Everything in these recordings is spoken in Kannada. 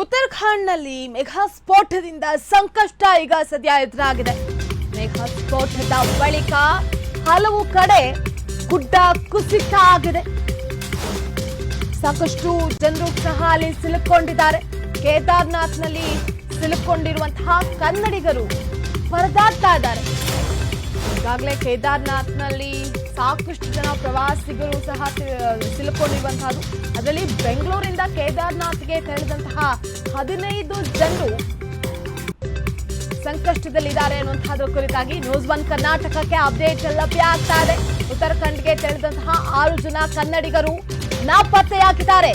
ಉತ್ತರಾಖಂಡ್ನಲ್ಲಿ ಮೆಘಾ ಸ್ಫೋಟದಿಂದ ಸಂಕಷ್ಟ ಈಗ ಸದ್ಯ ಎದುರಾಗಿದೆ ಮೆಘಾ ಸ್ಫೋಟದ ಬಳಿಕ ಹಲವು ಕಡೆ ಗುಡ್ಡ ಕುಸಿತ ಆಗಿದೆ. ಸಾಕಷ್ಟು ಜನರು ಸಹ ಅಲ್ಲಿ ಸಿಲುಕೊಂಡಿದ್ದಾರೆ. ಕೇದಾರ್ನಾಥ್ನಲ್ಲಿ ಸಿಲುಕೊಂಡಿರುವಂತಹ ಕನ್ನಡಿಗರು ಪರದಾಡ್ತಾ ಇದ್ದಾರೆ. ಈಗಾಗಲೇ ಕೇದಾರ್ನಾಥ್ನಲ್ಲಿ ಸಾಕಷ್ಟು ಜನ ಪ್ರವಾಸಿಗರು ಸಹ ಸಿಲುಕೊಂಡಿರುವಂತಹದ್ದು ಅದರಲ್ಲಿ ಬೆಂಗಳೂರಿಂದ ಕೇದಾರ್ನಾಥ್ಗೆ ತೆರಳಿದಂತಹ ಹದಿನೈದು ಜನರು ಸಂಕಷ್ಟದಲ್ಲಿದ್ದಾರೆ ಅನ್ನುವಂತಹದ್ರ ಕುರಿತಾಗಿ ನ್ಯೂಸ್ ಒನ್ ಕರ್ನಾಟಕಕ್ಕೆ ಅಪ್ಡೇಟ್ ಲಭ್ಯ ಆಗ್ತಾ ಇದೆ. ಉತ್ತರಾಖಂಡ್ಗೆ ತೆರಳಿದಂತಹ ಆರು ಜನ ಕನ್ನಡಿಗರು ನಾಪತ್ತೆಯಾಗಿದ್ದಾರೆ.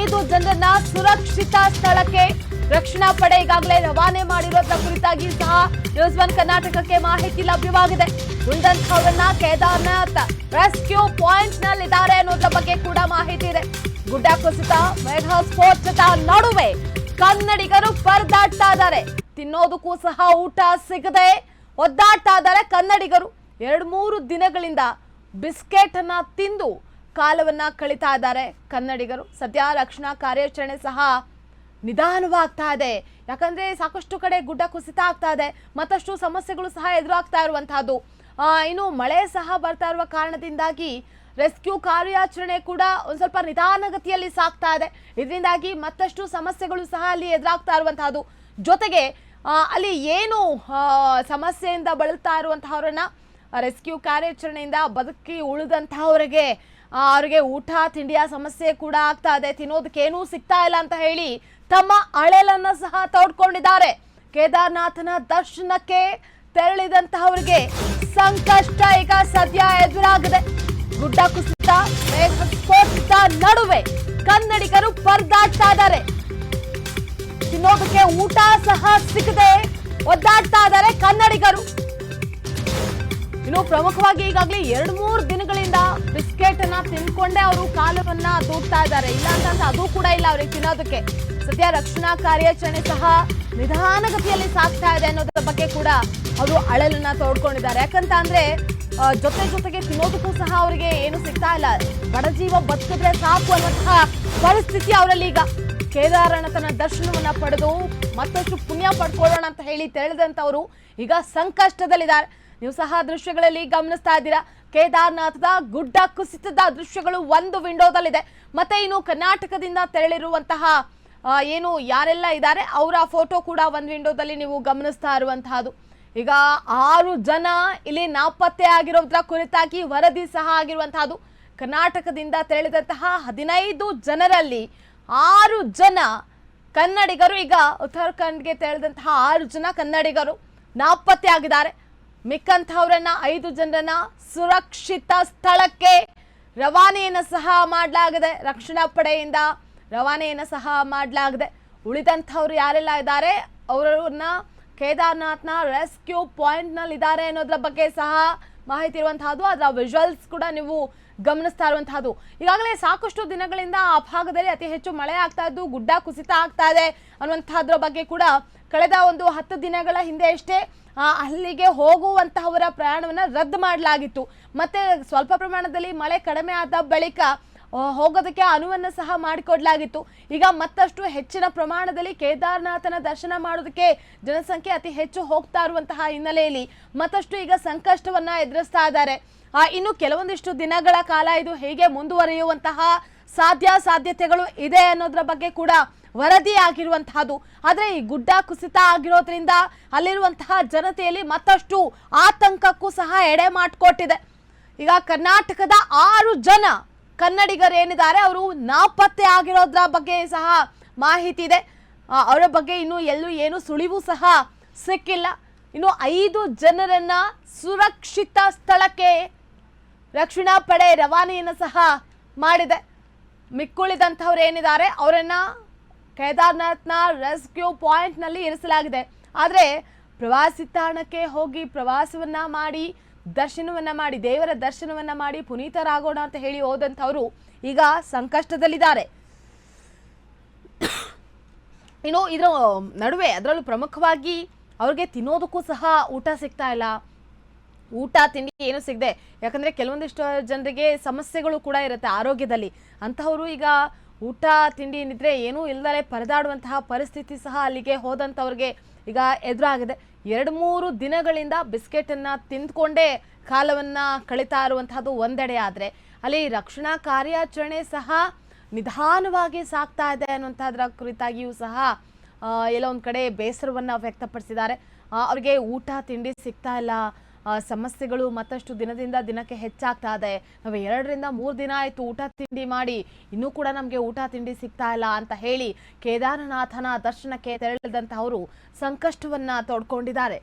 ಐದು ಜನರನ್ನ ಸುರಕ್ಷಿತ ಸ್ಥಳಕ್ಕೆ ರಕ್ಷಣಾ ಪಡೆ ಈಗಾಗಲೇ ರವಾನೆ ಮಾಡಿರೋದ್ರ ಕುರಿತಾಗಿ ಸಹ ನ್ಯೂಸ್ ಒನ್ ಕರ್ನಾಟಕಕ್ಕೆ ಮಾಹಿತಿ ಲಭ್ಯವಾಗಿದೆ. ಉಳಿದಂತಹವರನ್ನ ಕೇದಾರ್ನಾಥ್ ರೆಸ್ಕ್ಯೂ ಪಾಯಿಂಟ್ ನಲ್ಲಿದ್ದಾರೆ ಅನ್ನೋದ್ರ ಬಗ್ಗೆ ಕೂಡ ಮಾಹಿತಿ ಇದೆ. ಗುಡ್ಡ ಕುಸಿತ ಮೇಘ ಸ್ಫೋಟದ ನಡುವೆ ಕನ್ನಡಿಗರು ಪರದಾಡ್ತಾ ಇದ್ದಾರೆ. ತಿನ್ನೋದಕ್ಕೂ ಸಹ ಊಟ ಸಿಗದೆ ಒದ್ದಾಡ್ತಾ ಇದ್ದಾರೆ ಕನ್ನಡಿಗರು. ಎರಡು ಮೂರು ದಿನಗಳಿಂದ ಬಿಸ್ಕೆಟ್ ಅನ್ನ ತಿಂದು ಕಾಲವನ್ನ ಕಳಿತಾ ಇದ್ದಾರೆ ಕನ್ನಡಿಗರು. ಸದ್ಯ ರಕ್ಷಣಾ ಕಾರ್ಯಾಚರಣೆ ಸಹ ನಿಧಾನವಾಗ್ತಾ ಇದೆ. ಯಾಕಂದ್ರೆ ಸಾಕಷ್ಟು ಕಡೆ ಗುಡ್ಡ ಕುಸಿತ ಆಗ್ತಾ ಇದೆ. ಮತ್ತಷ್ಟು ಸಮಸ್ಯೆಗಳು ಸಹ ಎದುರಾಗ್ತಾ ಇರುವಂತಹದ್ದು. ಇನ್ನು ಮಳೆ ಸಹ ಬರ್ತಾ ಇರುವ ಕಾರಣದಿಂದಾಗಿ ರೆಸ್ಕ್ಯೂ ಕಾರ್ಯಾಚರಣೆ ಕೂಡ ಒಂದು ಸ್ವಲ್ಪ ನಿಧಾನಗತಿಯಲ್ಲಿ ಸಾಗ್ತಾ ಇದೆ. ಇದರಿಂದಾಗಿ ಮತ್ತಷ್ಟು ಸಮಸ್ಯೆಗಳು ಸಹ ಅಲ್ಲಿ ಎದುರಾಗ್ತಾ ಇರುವಂತಹದ್ದು. ಜೊತೆಗೆ ಅಲ್ಲಿ ಏನು ಸಮಸ್ಯೆಯಿಂದ ಬಳಲ್ತಾ ಇರುವಂತಹವರನ್ನ ರೆಸ್ಕ್ಯೂ ಕಾರ್ಯಾಚರಣೆಯಿಂದ ಬದುಕಿ ಉಳಿದಂತಹವರಿಗೆ ಅವರಿಗೆ ಊಟ, ತಿಂಡಿಯ ಸಮಸ್ಯೆ ಕೂಡ ಆಗ್ತಾ ಇದೆ. ತಿನ್ನೋದಕ್ಕೇನೂ ಸಿಗ್ತಾ ಇಲ್ಲ ಅಂತ ಹೇಳಿ ತಮ್ಮ ಅಳೆಲನ್ನ ಸಹ ತೋಡ್ಕೊಂಡಿದ್ದಾರೆ. ಕೇದಾರ್ನಾಥನ ದರ್ಶನಕ್ಕೆ ತೆರಳಿದಂತಹವರಿಗೆ ಸಂಕಷ್ಟ ಈಗ ಸದ್ಯ ಎದುರಾಗಿದೆ. ಗುಡ್ಡ ಕುಸಿತ ಸ್ಫೋಟದ ನಡುವೆ ಕನ್ನಡಿಗರು ಪರದಾಡ್ತಾ ಇದ್ದಾರೆ. ತಿನ್ನೋದಕ್ಕೆ ಊಟ ಸಹ ಸಿಗದೆ ಒದ್ದಾಡ್ತಾ ಇದ್ದಾರೆ ಕನ್ನಡಿಗರು. ಇನ್ನು ಪ್ರಮುಖವಾಗಿ ಈಗಾಗಲೇ ಎರಡ್ ಮೂರು ದಿನಗಳಿಂದ ಬಿಸ್ಕೆಟ್ ಅನ್ನ ತಿನ್ಕೊಂಡೇ ಅವರು ಕಾಲವನ್ನ ದೂಡ್ತಾ ಇದ್ದಾರೆ. ಇಲ್ಲ ಅಂತಂದ್ರೆ ಅದು ಕೂಡ ಇಲ್ಲ ಅವ್ರಿಗೆ ತಿನ್ನೋದಕ್ಕೆ. ಸದ್ಯ ರಕ್ಷಣಾ ಕಾರ್ಯಾಚರಣೆ ಸಹ ನಿಧಾನಗತಿಯಲ್ಲಿ ಸಾಗ್ತಾ ಇದೆ ಅನ್ನೋದ್ರ ಬಗ್ಗೆ ಕೂಡ ಅವರು ಅಳಲನ್ನ ತೋಡ್ಕೊಂಡಿದ್ದಾರೆ. ಯಾಕಂತ ಅಂದ್ರೆ ಜೊತೆ ಜೊತೆಗೆ ತಿನ್ನೋದಕ್ಕೂ ಸಹ ಅವರಿಗೆ ಏನು ಸಿಗ್ತಾ ಇಲ್ಲ. ಬಡಜೀವ ಬದುಕಿದ್ರೆ ಸಾಕು ಅನ್ನುವಂತಹ ಪರಿಸ್ಥಿತಿ ಅವರಲ್ಲಿ ಈಗ. ಕೇದಾರನಾಥನ ದರ್ಶನವನ್ನ ಪಡೆದು ಮತ್ತಷ್ಟು ಪುಣ್ಯ ಪಡ್ಕೊಳ್ಳೋಣ ಅಂತ ಹೇಳಿ ತಿಳಿದಂತವರು ಈಗ ಸಂಕಷ್ಟದಲ್ಲಿದ್ದಾರೆ. ನೀವು ಸಹ ದೃಶ್ಯಗಳಲ್ಲಿ ಗಮನಿಸ್ತಾ ಇದ್ದೀರಾ? ಕೇದಾರ್ನಾಥದ ಗುಡ್ಡ ಕುಸಿತದ ದೃಶ್ಯಗಳು ಒಂದು ವಿಂಡೋದಲ್ಲಿದೆ. ಮತ್ತೆ ಇನ್ನು ಕರ್ನಾಟಕದಿಂದ ತೆರಳಿರುವಂತಹ ಏನು ಯಾರೆಲ್ಲ ಇದ್ದಾರೆ, ಅವರ ಫೋಟೋ ಕೂಡ ಒಂದು ವಿಂಡೋದಲ್ಲಿ ನೀವು ಗಮನಿಸ್ತಾ ಇರುವಂತಹದ್ದು. ಈಗ ಆರು ಜನ ಇಲ್ಲಿ ನಾಪತ್ತೆ ಆಗಿರೋದ್ರ ಕುರಿತಾಗಿ ವರದಿ ಸಹ ಆಗಿರುವಂತಹದ್ದು. ಕರ್ನಾಟಕದಿಂದ ತೆರಳಿದಂತಹ ಹದಿನೈದು ಜನರಲ್ಲಿ ಆರು ಜನ ಕನ್ನಡಿಗರು, ಈಗ ಉತ್ತರಾಖಂಡ್ಗೆ ತೆರಳಿದಂತಹ ಆರು ಜನ ಕನ್ನಡಿಗರು ನಾಪತ್ತೆ ಆಗಿದ್ದಾರೆ. ಮಿಕ್ಕಂಥವ್ರನ್ನ ಐದು ಜನರನ್ನ ಸುರಕ್ಷಿತ ಸ್ಥಳಕ್ಕೆ ರವಾನೆಯನ್ನು ಸಹ ಮಾಡಲಾಗಿದೆ. ರಕ್ಷಣಾ ಪಡೆಯಿಂದ ರವಾನೆಯನ್ನು ಸಹ ಮಾಡಲಾಗಿದೆ. ಉಳಿದಂಥವ್ರು ಯಾರೆಲ್ಲ ಇದ್ದಾರೆ? ಅವರನ್ನ ಕೇದಾರ್ನಾಥ್ನ ರೆಸ್ಕ್ಯೂ ಪಾಯಿಂಟ್ನಲ್ಲಿದ್ದಾರೆ ಅನ್ನೋದ್ರ ಬಗ್ಗೆ ಸಹ ಮಾಹಿತಿ ಇರುವಂತಹದ್ದು. ಅದರ ವಿಜುವಲ್ಸ್ ಕೂಡ ನೀವು ಗಮನಿಸ್ತಾ ಇರುವಂತಹದ್ದು. ಈಗಾಗಲೇ ಸಾಕಷ್ಟು ದಿನಗಳಿಂದ ಆ ಭಾಗದಲ್ಲಿ ಅತಿ ಹೆಚ್ಚು ಮಳೆ ಆಗ್ತಾ ಇದ್ದು, ಗುಡ್ಡ ಕುಸಿತ ಆಗ್ತಾ ಇದೆ ಅನ್ನುವಂತಹದ್ರ ಬಗ್ಗೆ ಕೂಡ ಕಳೆದ ಒಂದು ಹತ್ತು ದಿನಗಳ ಹಿಂದೆ ಅಷ್ಟೇ ಅಲ್ಲಿಗೆ ಹೋಗುವಂತಹವರ ಪ್ರಯಾಣವನ್ನ ರದ್ದು ಮಾಡಲಾಗಿತ್ತು. ಮತ್ತೆ ಸ್ವಲ್ಪ ಪ್ರಮಾಣದಲ್ಲಿ ಮಳೆ ಕಡಿಮೆ ಆದ ಬಳಿಕ ಹೋಗೋದಕ್ಕೆ ಅನುವನ್ನು ಸಹ ಮಾಡಿಕೊಡ್ಲಾಗಿತ್ತು. ಈಗ ಮತ್ತಷ್ಟು ಹೆಚ್ಚಿನ ಪ್ರಮಾಣದಲ್ಲಿ ಕೇದಾರನಾಥನ ದರ್ಶನ ಮಾಡೋದಕ್ಕೆ ಜನಸಂಖ್ಯೆ ಅತಿ ಹೆಚ್ಚು ಹೋಗ್ತಾ ಇರುವಂತಹ ಹಿನ್ನೆಲೆಯಲ್ಲಿ ಮತ್ತಷ್ಟು ಈಗ ಸಂಕಷ್ಟವನ್ನ ಎದುರಿಸ್ತಾ ಇದ್ದಾರೆ. ಇನ್ನು ಕೆಲವೊಂದಿಷ್ಟು ದಿನಗಳ ಕಾಲ ಇದು ಹೇಗೆ ಮುಂದುವರಿಯುವಂತಹ ಸಾಧ್ಯ ಸಾಧ್ಯತೆಗಳು ಇದೆ ಅನ್ನೋದ್ರ ಬಗ್ಗೆ ಕೂಡ ವರದಿ ಆಗಿರುವಂತಹದ್ದು ಆದ್ರೆ ಈ ಗುಡ್ಡ ಕುಸಿತ ಆಗಿರೋದ್ರಿಂದ ಅಲ್ಲಿರುವಂತಹ ಜನತೆಯಲ್ಲಿ ಮತ್ತಷ್ಟು ಆತಂಕಕ್ಕೂ ಸಹ ಎಡೆ ಮಾಡಿಕೊಟ್ಟಿದೆ. ಈಗ ಕರ್ನಾಟಕದ ಆರು ಜನ ಕನ್ನಡಿಗರೇನಿದ್ದಾರೆ, ಅವರು ನಾಪತ್ತೆ ಆಗಿರೋದ್ರ ಬಗ್ಗೆ ಸಹ ಮಾಹಿತಿ ಇದೆ. ಅವರ ಬಗ್ಗೆ ಇನ್ನು ಎಲ್ಲೂ ಏನು ಸುಳಿವು ಸಹ ಸಿಕ್ಕಿಲ್ಲ. ಇನ್ನು ಐದು ಜನರನ್ನ ಸುರಕ್ಷಿತ ಸ್ಥಳಕ್ಕೆ ರಕ್ಷಣಾ ಪಡೆ ರವಾನೆಯನ್ನು ಸಹ ಮಾಡಿದೆ. ಮಿಕ್ಕುಳಿದಂಥವ್ರು ಏನಿದ್ದಾರೆ, ಅವರನ್ನ ಕೇದಾರ್ನಾಥ್ನ ರೆಸ್ಕ್ಯೂ ಪಾಯಿಂಟ್ನಲ್ಲಿ ಇರಿಸಲಾಗಿದೆ. ಆದರೆ ಪ್ರವಾಸಿ ತಾಣಕ್ಕೆ ಹೋಗಿ ಪ್ರವಾಸವನ್ನ ಮಾಡಿ, ದರ್ಶನವನ್ನ ಮಾಡಿ, ದೇವರ ದರ್ಶನವನ್ನ ಮಾಡಿ ಪುನೀತರಾಗೋಣ ಅಂತ ಹೇಳಿ ಹೋದಂಥವ್ರು ಈಗ ಸಂಕಷ್ಟದಲ್ಲಿದ್ದಾರೆ. ಇನ್ನು ಇದರ ನಡುವೆ ಅದರಲ್ಲೂ ಪ್ರಮುಖವಾಗಿ ಅವ್ರಿಗೆ ತಿನ್ನೋದಕ್ಕೂ ಸಹ ಊಟ ಸಿಗ್ತಾ ಇಲ್ಲ. ಊಟ, ತಿಂಡಿ ಏನು ಸಿಗದೆ, ಯಾಕಂದ್ರೆ ಕೆಲವೊಂದಿಷ್ಟು ಜನರಿಗೆ ಸಮಸ್ಯೆಗಳು ಕೂಡ ಇರುತ್ತೆ ಆರೋಗ್ಯದಲ್ಲಿ. ಅಂತಹವರು ಈಗ ಊಟ, ತಿಂಡಿ ಏನಿದ್ರೆ ಏನೂ ಇಲ್ಲದೆ ಪರದಾಡುವಂತಹ ಪರಿಸ್ಥಿತಿ ಸಹ ಅಲ್ಲಿಗೆ ಹೋದಂಥವ್ರಿಗೆ ಈಗ ಎದುರಾಗಿದೆ. ಎರಡು ಮೂರು ದಿನಗಳಿಂದ ಬಿಸ್ಕೆಟನ್ನು ತಿಂದ್ಕೊಂಡೇ ಕಾಲವನ್ನ ಕಳೀತಾ ಇರುವಂತಹದ್ದು ಒಂದೆಡೆ ಆದರೆ, ಅಲ್ಲಿ ರಕ್ಷಣಾ ಕಾರ್ಯಾಚರಣೆ ಸಹ ನಿಧಾನವಾಗಿ ಸಾಕ್ತಾ ಇದೆ ಅನ್ನುವಂಥದ್ರ ಕುರಿತಾಗಿಯೂ ಸಹ ಎಲ್ಲ ಒಂದು ಕಡೆ ಬೇಸರವನ್ನ ವ್ಯಕ್ತಪಡಿಸಿದ್ದಾರೆ. ಅವ್ರಿಗೆ ಊಟ, ತಿಂಡಿ ಸಿಗ್ತಾ ಇಲ್ಲ. ಸಮಸ್ಯೆಗಳು ಮತ್ತಷ್ಟು ದಿನದಿಂದ ದಿನಕ್ಕೆ ಹೆಚ್ಚಾಗ್ತಾ ಇದೆ. ನಾವು ಎರಡರಿಂದ ಮೂರು ದಿನ ಆಯಿತು ಊಟ ತಿಂಡಿ ಮಾಡಿ. ಇನ್ನೂ ಕೂಡ ನಮಗೆ ಊಟ ತಿಂಡಿ ಸಿಗ್ತಾ ಇಲ್ಲ ಅಂತ ಹೇಳಿ ಕೇದಾರನಾಥನ ದರ್ಶನಕ್ಕೆ ತೆರಳಿದಂತಹವರು ಸಂಕಷ್ಟವನ್ನು ತೋಡ್ಕೊಂಡಿದ್ದಾರೆ.